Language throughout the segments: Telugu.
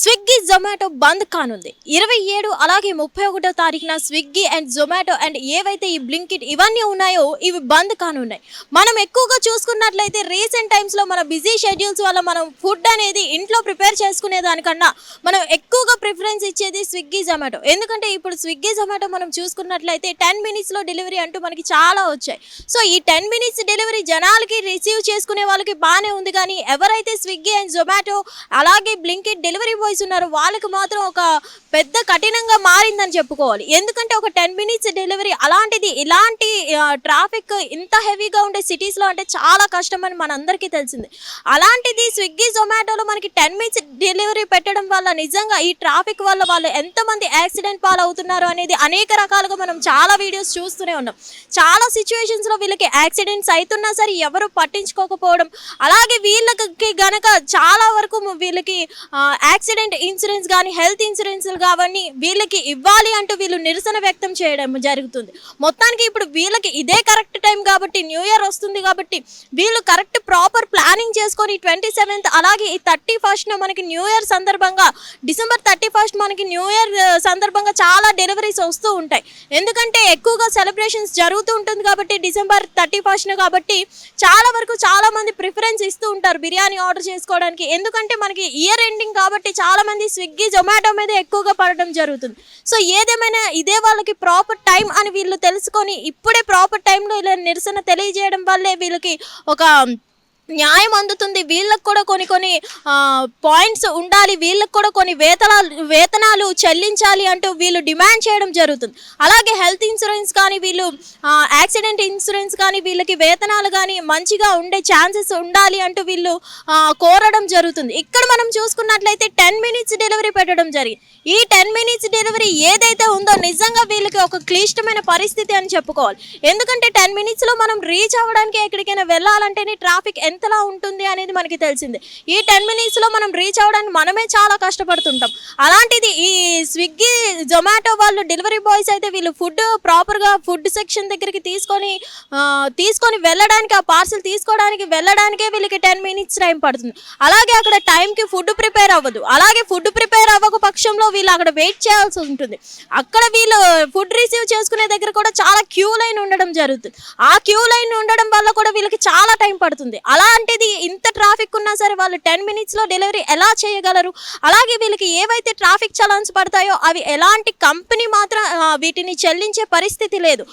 Swiggy Zomato బంద్ కానుంది. ఇరవై ఏడు అలాగే ముప్పై ఒకటో తారీఖున స్విగ్గీ అండ్ జొమాటో అండ్ ఏవైతే ఈ బ్లింకిట్ ఇవన్నీ ఉన్నాయో ఇవి బంద్ కానున్నాయి. మనం ఎక్కువగా చూసుకున్నట్లయితే రీసెంట్ టైమ్స్లో మన బిజీ షెడ్యూల్స్ వల్ల మనం ఫుడ్ అనేది ఇంట్లో ప్రిపేర్ చేసుకునే దానికన్నా మనం ఎక్కువగా ప్రిఫరెన్స్ ఇచ్చేది స్విగ్గీ జొమాటో. ఎందుకంటే ఇప్పుడు స్విగ్గీ జొమాటో మనం చూసుకున్నట్లయితే టెన్ మినిట్స్లో డెలివరీ అంటూ మనకి చాలా వచ్చాయి. సో ఈ టెన్ మినిట్స్ డెలివరీ జనాలకి రిసీవ్ చేసుకునే వాళ్ళకి బాగానే ఉంది. కానీ ఎవరైతే స్విగ్గీ అండ్ జొమాటో అలాగే బ్లింకిట్ డెలివరీ బాయ్స్ ఉన్నారు. వాళ్ళకి మాత్రం ఒక పెద్ద కఠినంగా మారిందని చెప్పుకోవాలి. ఎందుకంటే ఒక టెన్ మినిట్స్ డెలివరీ అలాంటిది ఇలాంటి ట్రాఫిక్ ఇంత హెవీగా ఉండే సిటీస్లో అంటే చాలా కష్టం అని మనందరికీ తెలిసింది. అలాంటిది స్విగ్గీ జొమాటోలో మనకి టెన్ మినిట్స్ డెలివరీ పెట్టడం వల్ల నిజంగా ఈ ట్రాఫిక్ వల్ల వాళ్ళు ఎంతమంది యాక్సిడెంట్ పాలవుతున్నారు అనేది అనేక రకాలుగా మనం చాలా వీడియోస్ చూస్తూనే ఉన్నాం. చాలా సిచ్యువేషన్స్లో వీళ్ళకి యాక్సిడెంట్స్ అవుతున్నా సరే ఎవరు పట్టించుకోకపోవడం అలాగే వీళ్ళకి గనక చాలా వరకు వీళ్ళకి యాక్సిడెంట్ ఇన్సూరెన్స్ కానీ హెల్త్ ఇన్సూరెన్స్ కావని వీళ్ళకి ఇవ్వాలి అంటూ వీళ్ళు నిరసన వ్యక్తం చేయడం జరుగుతుంది. మొత్తానికి ఇప్పుడు వీళ్ళకి ఇదే కరెక్ట్ టైం కాబట్టి న్యూ ఇయర్ వస్తుంది కాబట్టి వీళ్ళు కరెక్ట్ ప్రాపర్ ప్లానింగ్ చేసుకొని ట్వంటీ సెవెంత్ అలాగే ఈ థర్టీ ఫస్ట్న మనకి న్యూ ఇయర్ సందర్భంగా డిసెంబర్ థర్టీ ఫస్ట్ మనకి న్యూ ఇయర్ సందర్భంగా చాలా డెలివరీస్ వస్తూ ఉంటాయి. ఎందుకంటే ఎక్కువగా సెలబ్రేషన్స్ జరుగుతూ ఉంటుంది కాబట్టి డిసెంబర్ థర్టీ ఫస్ట్న కాబట్టి చాలా వరకు చాలా మంది ప్రిఫరెన్స్ ఇస్తూ ఉంటారు బిర్యానీ ఆర్డర్ చేసుకోవడానికి. ఎందుకంటే మనకి ఇయర్ ఎండింగ్ కాబట్టి చాలా మంది స్విగ్గీ జొమాటో మీద ఎక్కువగా పడడం జరుగుతుంది. సో ఏదేమైనా ఇదే వాళ్ళకి ప్రాపర్ టైం అని వీళ్ళు తెలుసుకొని ఇప్పుడే ప్రాపర్ టైంలో ఇలా నిరసన తెలియజేయడం వల్లే వీళ్ళకి ఒక న్యాయం అందుతుంది. వీళ్ళకు కూడా కొన్ని కొన్ని పాయింట్స్ ఉండాలి. వీళ్ళకి కూడా కొన్ని వేతనాలు వేతనాలు చెల్లించాలి అంటూ వీళ్ళు డిమాండ్ చేయడం జరుగుతుంది. అలాగే హెల్త్ ఇన్సూరెన్స్ కానీ వీళ్ళు యాక్సిడెంట్ ఇన్సూరెన్స్ కానీ వీళ్ళకి వేతనాలు కానీ మంచిగా ఉండే ఛాన్సెస్ ఉండాలి అంటూ వీళ్ళు కోరడం జరుగుతుంది. ఇక్కడ మనం చూసుకున్నట్లయితే టెన్ మినిట్స్ డెలివరీ పెట్టడం జరిగింది ఈ టెన్ మినిట్స్ డెలివరీ ఏదైతే ఉందో నిజంగా వీళ్ళకి ఒక క్లిష్టమైన పరిస్థితి అని చెప్పుకోవాలి. ఎందుకంటే టెన్ మినిట్స్లో మనం రీచ్ అవ్వడానికి ఎక్కడికైనా వెళ్ళాలంటేనే ట్రాఫిక్ ఎంతలా ఉంటుంది అనేది మనకి తెలిసింది. ఈ టెన్ మినిట్స్లో మనం రీచ్ అవ్వడానికి మనమే చాలా కష్టపడుతుంటాం. అలాంటిది ఈ స్విగ్గీ జొమాటో వాళ్ళు డెలివరీ బాయ్స్ అయితే వీళ్ళు ఫుడ్ ప్రాపర్గా ఫుడ్ సెక్షన్ దగ్గరికి తీసుకొని తీసుకొని వెళ్ళడానికి ఆ పార్సల్ తీసుకోవడానికి వెళ్ళడానికే వీళ్ళకి టెన్ మినిట్స్ టైం పడుతుంది. అలాగే అక్కడ టైంకి ఫుడ్ ప్రిపేర్ అవ్వదు. అలాగే ఫుడ్ ప్రిపేర్ అవ్వక పక్షంలో వీళ్ళు అక్కడ వెయిట్ చేయాల్సి ఉంటుంది. అక్కడ వీళ్ళు ఫుడ్ రిసీవ్ చేసుకునే దగ్గర కూడా చాలా క్యూ లైన్ ఉండడం జరుగుతుంది. ఆ క్యూ లైన్ ఉండడం వల్ల కూడా వీళ్ళకి చాలా టైం పడుతుంది. అలా అలాంటిది ఇంత ట్రాఫిక్ ఉన్నా సరే వాళ్ళు టెన్ మినిట్స్లో డెలివరీ ఎలా చేయగలరు? అలాగే వీళ్ళకి ఏవైతే ట్రాఫిక్ చలాన్స్ పడతాయో అవి ఎలాంటి కంపెనీ మాత్రం వీటిని చెల్లించే పరిస్థితి లేదు.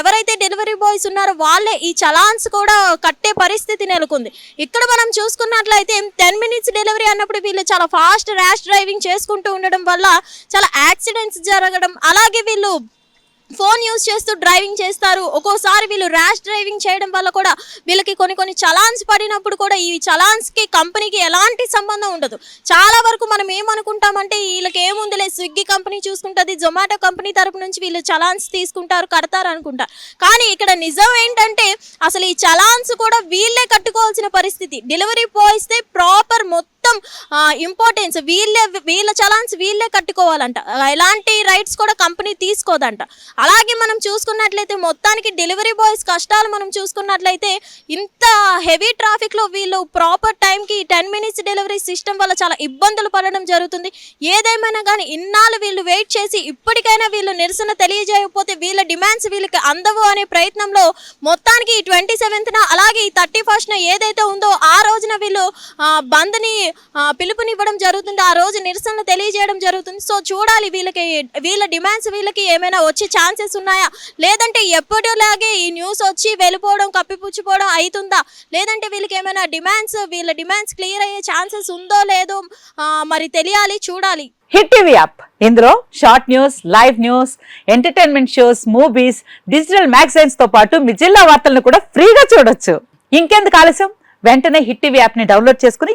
ఎవరైతే డెలివరీ బాయ్స్ ఉన్నారో వాళ్ళే ఈ చలాన్స్ కూడా కట్టే పరిస్థితి నెలకొంది. ఇక్కడ మనం చూసుకున్నట్లయితే టెన్ మినిట్స్ డెలివరీ అన్నప్పుడు వీళ్ళు చాలా ఫాస్ట్ ర్యాష్ డ్రైవింగ్ చేసుకుంటూ ఉండడం వల్ల చాలా యాక్సిడెంట్స్ జరగడం అలాగే వీళ్ళు ఫోన్ యూస్ చేస్తూ డ్రైవింగ్ చేస్తారు. ఒక్కోసారి వీళ్ళు ర్యాష్ డ్రైవింగ్ చేయడం వల్ల కూడా వీళ్ళకి కొన్ని కొన్ని చలాన్స్ పడినప్పుడు కూడా ఈ చలాన్స్కి కంపెనీకి ఎలాంటి సంబంధం ఉండదు. చాలా వరకు మనం ఏమనుకుంటామంటే వీళ్ళకి ఏముందిలే స్విగ్గీ కంపెనీ చూసుకుంటుంది జొమాటో కంపెనీ తరపు నుంచి వీళ్ళు చలాన్స్ తీసుకుంటారు కడతారు అనుకుంటారు. కానీ ఇక్కడ నిజం ఏంటంటే అసలు ఈ చలాన్స్ కూడా వీళ్ళే కట్టుకోవాల్సిన పరిస్థితి. డెలివరీ బాయ్స్తే ప్రాపర్ మొత్తం మొత్తం ఇంపార్టెన్స్ వీళ్ళే వీళ్ళ చలాన్స్ వీళ్ళే కట్టుకోవాలంట. ఎలాంటి రైట్స్ కూడా కంపెనీ తీసుకోదంట. అలాగే మనం చూసుకున్నట్లయితే మొత్తానికి డెలివరీ బాయ్స్ కష్టాలు మనం చూసుకున్నట్లయితే ఇంత హెవీ ట్రాఫిక్లో వీళ్ళు ప్రాపర్ టైంకి టెన్ మినిట్స్ డెలివరీ సిస్టమ్ వల్ల చాలా ఇబ్బందులు పడడం జరుగుతుంది. ఏదేమైనా కానీ ఇన్నాళ్ళు వీళ్ళు వెయిట్ చేసి ఇప్పటికైనా వీళ్ళు నిరసన తెలియజేయకపోతే వీళ్ళ డిమాండ్స్ వీళ్ళకి అందవు అనే ప్రయత్నంలో మొత్తానికి ఈ ట్వంటీ సెవెంత్న అలాగే ఈ థర్టీ ఫస్ట్న ఏదైతే ఉందో ఆ రోజున వీళ్ళు బంద్ని పిలుపునివ్వడం జరుగుతుంది. ఆ రోజు నిరసన తెలియజేయడం జరుగుతుంది. సో చూడాలి వీళ్ళకి వీళ్ళ డిమాండ్స్ వీళ్ళకి ఏమైనా వచ్చే ఛాన్సెస్ ఉన్నాయా? లేదంటే ఎప్పటిలాగే ఈ న్యూస్ వచ్చి వెళ్ళిపోవడం కప్పిపుచ్చిపోవడం అవుతుందా లేదంటే వీళ్ళకి ఏమైనా డిమాండ్స్ వీళ్ళ డిమాండ్స్ క్లియర్ అయ్యే ఛాన్సెస్ ఉందో లేదో మరి తెలియాలి చూడాలి. Hit TV app. ఇందులో short news live news entertainment shows movies digital మ్యాగజైన్స్తో పాటు మీ జిల్లా వార్తలను కూడా ఫ్రీగా చూడొచ్చు. ఇంకెందుకు ఆలస్యం? వెంటనే హిట్ టీవీ యాప్ని డౌన్లోడ్ చేసుకుని